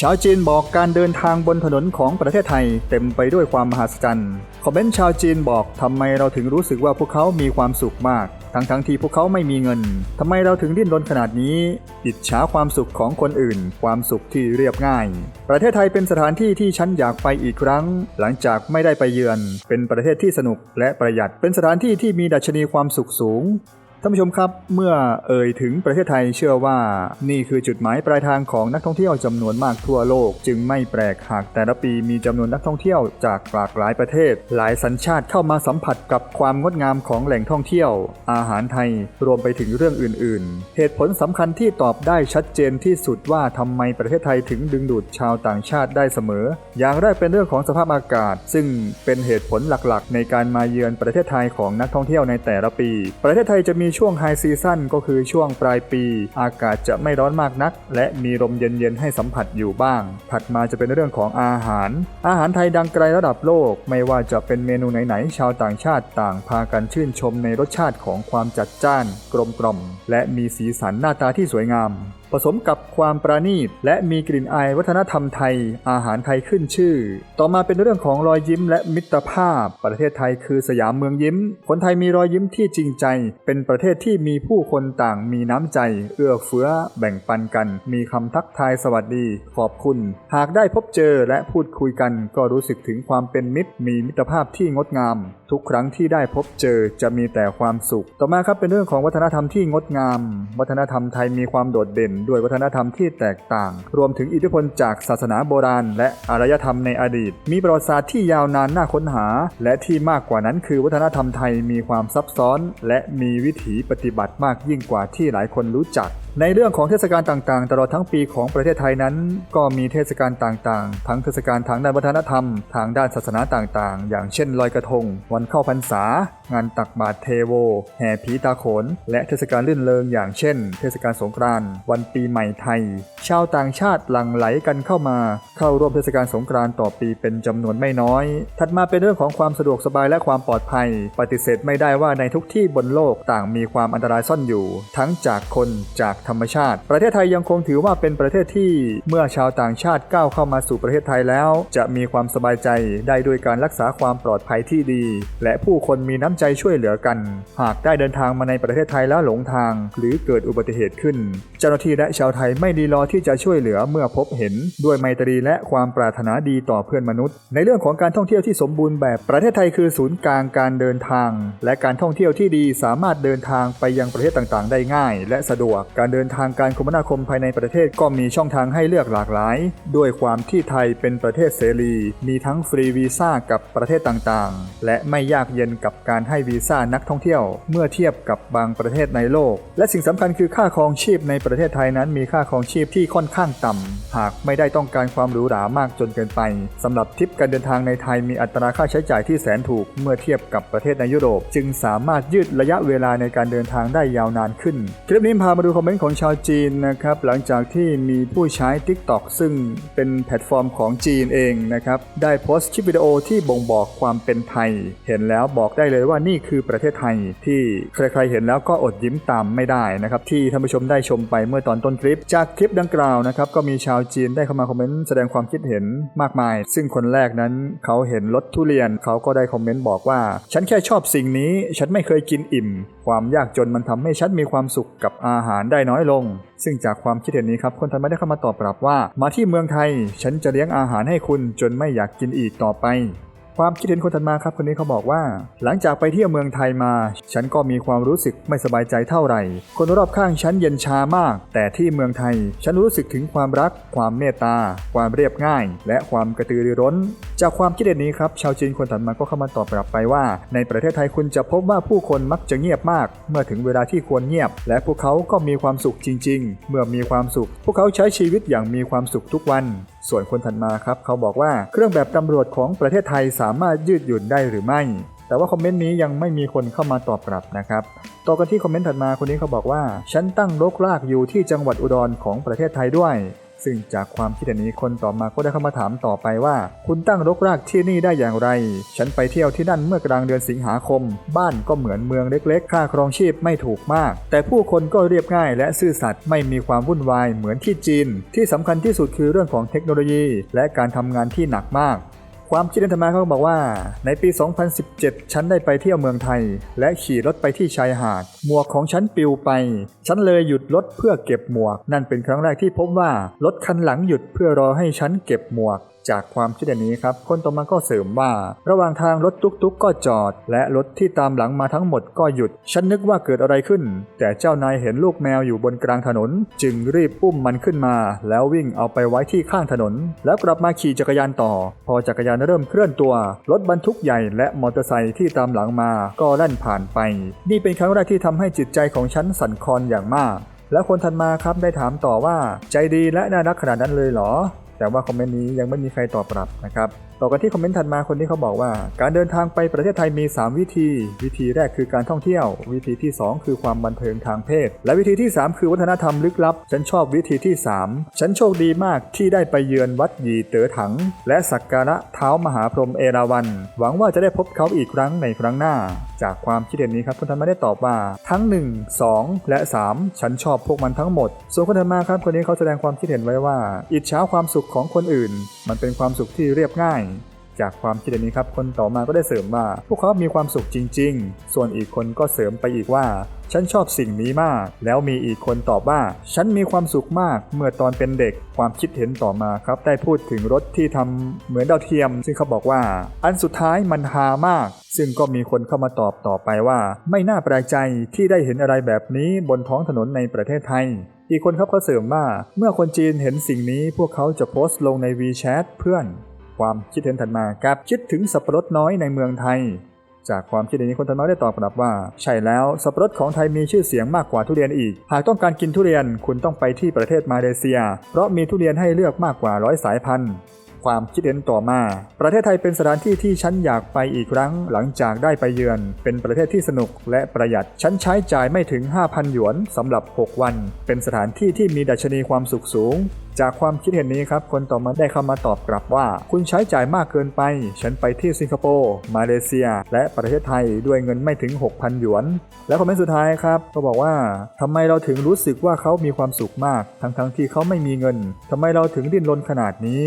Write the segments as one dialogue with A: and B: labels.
A: ชาวจีนบอกการเดินทางบนถนนของประเทศไทยเต็มไปด้วยความมหัศจรรย์ คอมเมนต์ชาวจีนบอกทำไมเราถึงรู้สึกว่าพวกเขามีความสุขมาก ทั้งทั้งๆที่พวกเขาไม่มีเงินทำไมเราถึงดิ้นรนขนาดนี้ อิจฉาความสุขของคนอื่น ความสุขที่เรียบง่าย ประเทศไทยเป็นสถานที่ที่ฉันอยากไปอีกครั้ง หลังจากไม่ได้ไปเยือน เป็นประเทศที่สนุกและประหยัด เป็นสถานที่ที่มีดัชนีความสุขสูง ท่านผู้ชมครับ เมื่อเอ่ยถึงประเทศไทยเชื่อว่า นี่คือจุดหมายปลายทางของนักท่องเที่ยวจำนวนมากทั่วโลก จึงไม่แปลกหากแต่ละปีมีจำนวนนักท่องเที่ยวจากหลากหลายประเทศ หลายสัญชาติเข้ามาสัมผัสกับความงดงามของแหล่งท่องเที่ยว อาหารไทยรวมไปถึงเรื่องอื่น ๆ เหตุผลสำคัญที่ตอบได้ชัดเจนที่สุดว่าทำไมประเทศไทยถึงดึงดูดชาวต่างชาติได้เสมอ อย่างแรกเป็นเรื่องของสภาพอากาศ ซึ่งเป็นเหตุผลหลักๆ ในการมาเยือนประเทศไทยของนักท่องเที่ยวในแต่ละปี ประเทศไทยจะมีช่วงไฮซีซั่นก็คือช่วงปลายปี อากาศจะไม่ร้อนมากนัก และมีลมเย็นๆให้สัมผัสอยู่บ้าง ถัดมาจะเป็นเรื่องของอาหาร อาหารไทยดังไกลระดับโลก ไม่ว่าจะเป็นเมนูไหนๆชาวต่างชาติต่างพากันชื่นชมในรสชาติของความจัดจ้าน กลมกล่อมและมีสีสันหน้าตาที่สวยงาม ผสมกับความประณีต และมีกลิ่นอายวัฒนธรรมไทย อาหารไทยขึ้นชื่อ ต่อมาเป็นเรื่องของรอยยิ้มและมิตรภาพ ประเทศไทยคือสยามเมืองยิ้ม คนไทยมีรอยยิ้มที่จริงใจ เป็นประเทศที่มีผู้คนต่างมีน้ำใจ เอื้อเฟื้อ แบ่งปันกัน มีคำทักทายสวัสดี ขอบคุณ หากได้พบเจอและพูดคุยกัน ก็รู้สึกถึงความเป็นมิตร มีมิตรภาพที่งดงาม ทุกครั้งที่ได้พบเจอจะมีแต่ความสุข ต่อมาครับเป็นเรื่องของวัฒนธรรมที่งดงาม วัฒนธรรมไทยมีความโดดเด่นด้วยวัฒนธรรมที่แตกต่าง รวมถึงอิทธิพลจากศาสนาโบราณ และอารยธรรมในอดีต มีประวัติศาสตร์ที่ยาวนานน่าค้นหา และที่มากกว่านั้นคือวัฒนธรรมไทยมีความซับซ้อน และมีวิถีปฏิบัติมากยิ่งกว่าที่หลายคนรู้จัก ในเรื่องของเทศกาลต่างๆ ตลอดทั้งปีของประเทศไทยนั้น ก็มีเทศกาลต่างๆ ทั้งเทศกาลทางด้านวัฒนธรรม ทางด้านศาสนาต่างๆ อย่างเช่นลอยกระทง วันเข้าพรรษา งานตักบาตรเทโว แห่ผีตาโขน และเทศกาลลื่นเริงอย่างเช่น เทศกาลสงกรานต์วันปีใหม่ไทย ชาวต่างชาติหลั่งไหลกันเข้ามา เข้าร่วมเทศกาลสงกรานต์ต่อปีเป็นจำนวนไม่น้อย ถัดมาเป็นเรื่องของความสะดวกสบายและความปลอดภัย ปฏิเสธไม่ได้ว่าในทุกที่บนโลกต่างมีความอันตรายซ่อนอยู่ ทั้งจากคนจากธรรมชาติ ประเทศไทยยังคงถือว่าเป็นประเทศที่เมื่อชาวต่างชาติก้าวเข้ามาสู่ประเทศไทยแล้ว จะมีความสบายใจได้ด้วยการรักษาความปลอดภัยที่ดี และผู้คนมีน้ำใจช่วยเหลือกัน หากได้เดินทางมาในประเทศไทยแล้วหลงทาง หรือเกิดอุบัติเหตุขึ้น เจ้าหน้าที่และชาวไทยไม่ดีรอที่จะช่วยเหลือเมื่อพบเห็น ด้วยไมตรีและความปรารถนาดีต่อเพื่อนมนุษย์ ในเรื่องของการท่องเที่ยวที่สมบูรณ์แบบประเทศไทยคือศูนย์กลางการเดินทาง และการท่องเที่ยวที่ดีสามารถเดินทางไปยังประเทศต่างๆ ได้ง่าย และสะดวกการเดินทางการคมนาคมภายในประเทศก็มีช่องทางให้เลือกหลากหลาย ด้วยความที่ไทยเป็นประเทศเสรี มีทั้งฟรีวีซ่ากับประเทศต่างๆ และไม่ยากเย็นกับการให้วีซ่านักท่องเที่ยว เมื่อเทียบกับบางประเทศในโลก และสิ่งสำคัญคือค่าครองชีพในประเทศไทยนั้นมีค่าครองชีพที่ค่อนข้างต่ำหากไม่ได้ต้องการความหรูหรามากจนเกินไปสำหรับทริปการเดินทางในไทยมีอัตราค่าใช้จ่ายที่แสนถูกเมื่อเทียบกับประเทศในยุโรป จึงสามารถยืดระยะเวลาในการเดินทางได้ยาวนานขึ้นคลิปนี้พามาดูคอมเมนต์ของชาวจีนนะครับหลังจากที่มีผู้ใช้ TikTok ซึ่งเป็นแพลตฟอร์มของจีนเองนะครับได้โพสต์คลิปวิดีโอที่บ่งบอกความเป็นไทย เห็นแล้วบอกได้เลยว่านี่คือประเทศไทยที่ใครๆเห็นแล้วก็อดยิ้มตามไม่ได้นะครับที่ท่านผู้ชมได้ชมไปเมื่อตอนต้นคลิป จากคลิปดังกล่าวนะครับก็มีชาวจีนได้เข้ามาคอมเมนต์แสดงความคิดเห็นมากมาย ซึ่งคนแรกนั้นเขาเห็นรถทุเรียนเขาก็ได้คอมเมนต์บอกว่า ฉันแค่ชอบสิ่งนี้ ฉันไม่เคยกินอิ่ม ความยากจนมันทำให้ฉันมีความสุขกับอาหารได้น้อยลง ซึ่งจากความคิดเห็นนี้ครับคนไทยไม่ได้เข้ามาตอบกลับว่า มาที่เมืองไทย ฉันจะเลี้ยงอาหารให้คุณจนไม่อยากกินอีกต่อไปความคิดเห็นคนถัดมาครับคนนี้เขาบอกว่า หลังจากไปเที่ยวเมืองไทยมา ฉันก็มีความรู้สึกไม่สบายใจเท่าไหร่ คนรอบข้างฉันเย็นชามาก แต่ที่เมืองไทย ฉันรู้สึกถึงความรัก ความเมตตา ความเรียบง่าย และความกระตือรือร้น จากความคิดเห็นนี้ครับชาวจีนคนถัดมาก็เข้ามาตอบกลับไปว่า ในประเทศไทยคุณจะพบว่าผู้คนมักจะเงียบมาก เมื่อถึงเวลาที่ควรเงียบ และพวกเขาก็มีความสุขจริง ๆ เมื่อมีความสุข พวกเขาใช้ชีวิตอย่างมีความสุขทุกวัน ส่วนคนถัดมาครับ เขาบอกว่าเครื่องแบบตำรวจของประเทศไทยสามารถยืดหยุ่นได้หรือไม่แต่ว่าคอมเมนต์นี้ยังไม่มีคนเข้ามาตอบกลับนะครับ ต่อกันที่คอมเมนต์ถัดมาคนนี้เขาบอกว่า ฉันตั้งรกรากอยู่ที่จังหวัดอุดรของประเทศไทยด้วย ซึ่งจากความคิดนี้คนต่อมาก็ได้เข้ามาถามต่อไปว่า คุณตั้งรกรากที่นี่ได้อย่างไร ฉันไปเที่ยวที่นั่นเมื่อกลางเดือนสิงหาคม บ้านก็เหมือนเมืองเล็กๆ ค่าครองชีพไม่ถูกมาก แต่ผู้คนก็เรียบง่ายและซื่อสัตย์ไม่มีความวุ่นวายเหมือนที่จีน ที่สำคัญที่สุดคือเรื่องของเทคโนโลยี และการทำงานที่หนักมาก ความคิดนั้นธรรมาเขาบอกว่า ในปี 2017 ฉันได้ไปเที่ยวเมืองไทย และขี่รถไปที่ชายหาด หมวกของฉันปลิวไป ฉันเลยหยุดรถเพื่อเก็บหมวก นั่นเป็นครั้งแรกที่พบว่ารถคันหลังหยุดเพื่อรอให้ฉันเก็บหมวก จากความคิดเห็นนี้ครับ คนต่อมาก็เสริมว่า ระหว่างทางรถตุกๆก็จอด และรถที่ตามหลังมาทั้งหมดก็หยุด ฉันนึกว่าเกิดอะไรขึ้น แต่เจ้านายเห็นลูกแมวอยู่บนกลางถนน จึงรีบปุ้มมันขึ้นมา แล้ววิ่งเอาไปไว้ที่ข้างถนน แล้วกลับมาขี่จักรยานต่อ พอจักรยานเริ่มเคลื่อนตัว รถบรรทุกใหญ่และมอเตอร์ไซค์ที่ตามหลังมาก็แล่นผ่านไป นี่เป็นครั้งแรกที่ทำให้จิตใจของฉันสั่นคลอนอย่างมากแล้วคนถัดมาครับได้ถามต่อว่า ใจดีและน่ารักขนาดนั้นเลยเหรอ แต่ว่าคอมเมนต์นี้ยังไม่มีใครตอบรับนะครับต่อกันที่คอมเมนต์ถัดมาคนที่เขาบอกว่า การเดินทางไปประเทศไทยมี 3 วิธี วิธีแรกคือการท่องเที่ยว วิธีที่ 2 คือความบันเทิงทางเพศ และวิธีที่ 3 คือวัฒนธรรมลึกลับ ฉันชอบวิธีที่ 3 ฉันโชคดีมากที่ได้ไปเยือนวัดหยีเต๋อถัง และสักการะเท้ามหาพรหมเอราวัณหวังว่าจะได้พบเขาอีกครั้งในครั้งหน้า จากความคิดเห็นนี้ครับคุณธรรมาได้ตอบว่า ทั้ง 1 2 และ 3 ฉันชอบพวกมันทั้งหมด ส่วนคนถัดมาครับคนนี้เขาแสดงความคิดเห็นไว้ว่า อิจฉาความสุขของคนอื่น มันเป็นความสุขที่เรียบง่าย จากความคิดนนี้ครับ คนต่อมาก็ได้เสริมว่า พวกเขา มีความสุขจริง ๆ ส่วนอีกคนก็เสริมไปอีกว่า ฉันชอบสิ่งนี้มาก แล้วมีอีกคนตอบว่า ฉันมีความสุขมาก เมื่อตอนเป็นเด็ก ความคิดเห็นต่อมาครับ ได้พูดถึงรถที่ทำเหมือนดาวเทียม ซึ่งเขาบอกว่า อันสุดท้ายมันฮามาก ซึ่งก็มีคนเข้ามาตอบต่อไปว่า ไม่น่าแปลกใจที่ได้เห็นอะไรแบบนี้บนท้องถนนในประเทศไทยอีกคนครับเขาเสริมว่าเมื่อคนจีนเห็นสิ่งนี้พวกเขาจะโพสต์ลงใน WeChat เพื่อน ความคิดเห็นถัดมากับคิดถึงสับปะรดน้อยในเมืองไทย จากความคิดเห็นนี้คนถัดมาได้ตอบกลับว่า ใช่แล้วสับปะรดของไทยมีชื่อเสียงมากกว่าทุเรียนอีก หากต้องการกินทุเรียนคุณต้องไปที่ประเทศมาเลเซีย เพราะมีทุเรียนให้เลือกมากกว่าร้อยสายพันธุ์ ความคิดเห็นต่อมา ประเทศไทยเป็นสถานที่ที่ฉันอยากไปอีกครั้งหลังจากได้ไปเยือน เป็นประเทศที่สนุกและประหยัด ฉันใช้จ่ายไม่ถึง 5,000 หยวนสำหรับ 6 วัน เป็นสถานที่ที่มีดัชนีความสุขสูงจากความคิดเห็นนี้ครับ คนต่อมาได้เข้ามาตอบกลับว่า คุณใช้จ่ายมากเกินไป ฉันไปที่สิงคโปร์ มาเลเซีย และประเทศไทยด้วยเงินไม่ถึง 6,000 หยวน และคอมเมนต์สุดท้ายครับก็บอกว่าทำไมเราถึงรู้สึกว่าเขามีความสุขมาก ทั้งๆที่เขาไม่มีเงินทำไมเราถึงดิ้นรนขนาดนี้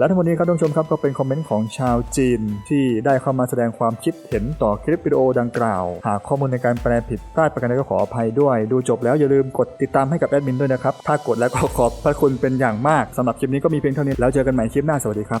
A: และทั้งหมดนี้ครับท่านผู้ชมครับก็เป็นคอมเมนต์ของชาวจีน ที่ได้เข้ามาแสดงความคิดเห็นต่อคลิปวิดีโอดังกล่าว หากข้อมูลในการแปลผิดพลาดประการใดก็ขออภัยด้วย ดูจบแล้วอย่าลืมกดติดตามให้กับแอดมินด้วยนะครับ ถ้ากดแล้วก็ขอบพระคุณเป็นอย่างมากสำหรับคลิปนี้ก็มีเพียงเท่านี้แล้วเจอกันใหม่คลิปหน้าสวัสดีครับ